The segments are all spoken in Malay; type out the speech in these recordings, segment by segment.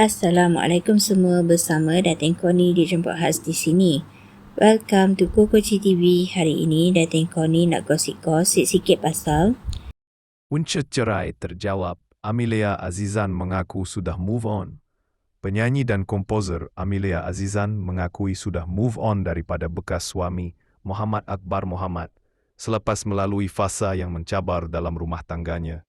Assalamualaikum semua bersama Datin Koni dijemput khas di sini. Welcome to Kokoci TV. Hari ini Datin Koni nak gosip-gosip sikit pasal Punca cerai terjawab. Amelia Azizan mengaku sudah move on. Penyanyi dan komposer Amelia Azizan mengakui sudah move on daripada bekas suami Muhammad Akbar Muhammad selepas melalui fasa yang mencabar dalam rumah tangganya.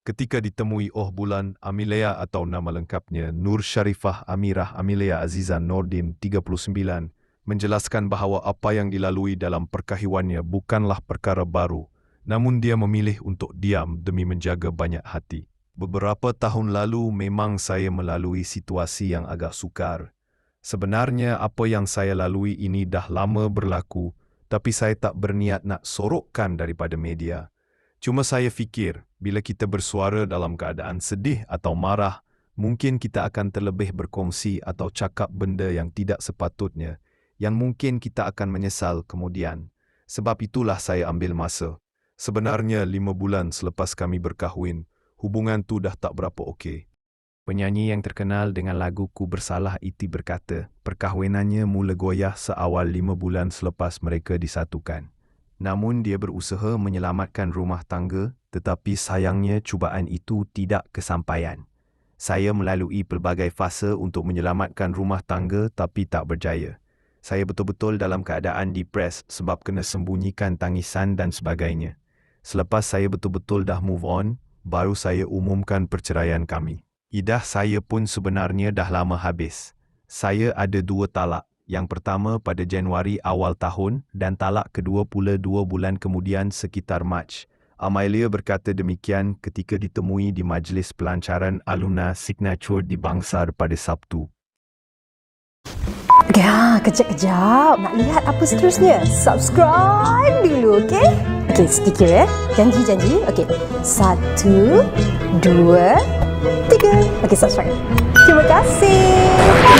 Ketika ditemui Oh Bulan, Amelia atau nama lengkapnya Nur Sharifah Amirah Amelia Azizan Nordin, 39, menjelaskan bahawa apa yang dilalui dalam perkahwiannya bukanlah perkara baru, namun dia memilih untuk diam demi menjaga banyak hati. Beberapa tahun lalu memang saya melalui situasi yang agak sukar. Sebenarnya apa yang saya lalui ini dah lama berlaku, tapi saya tak berniat nak sorokkan daripada media. Cuma saya fikir, bila kita bersuara dalam keadaan sedih atau marah, mungkin kita akan terlebih berkongsi atau cakap benda yang tidak sepatutnya, yang mungkin kita akan menyesal kemudian. Sebab itulah saya ambil masa. Sebenarnya lima bulan selepas kami berkahwin, hubungan tu dah tak berapa okey. Penyanyi yang terkenal dengan lagu Ku Bersalah Iti berkata, perkahwinannya mula goyah seawal lima bulan selepas mereka disatukan. Namun dia berusaha menyelamatkan rumah tangga tetapi sayangnya cubaan itu tidak kesampaian. Saya melalui pelbagai fasa untuk menyelamatkan rumah tangga tapi tak berjaya. Saya betul-betul dalam keadaan depres sebab kena sembunyikan tangisan dan sebagainya. Selepas saya betul-betul dah move on, baru saya umumkan perceraian kami. Idah saya pun sebenarnya dah lama habis. Saya ada dua talak. Yang pertama pada Januari awal tahun dan talak kedua pula dua bulan kemudian sekitar Mac. Amelia berkata demikian ketika ditemui di majlis pelancaran alumna signature di Bangsar pada Sabtu. Ya, kejap-kejap. Nak lihat apa seterusnya? Subscribe dulu, okey? Okey, sedikit ya. Janji-janji. Okey. Satu, dua, tiga. Okey, subscribe. Terima kasih.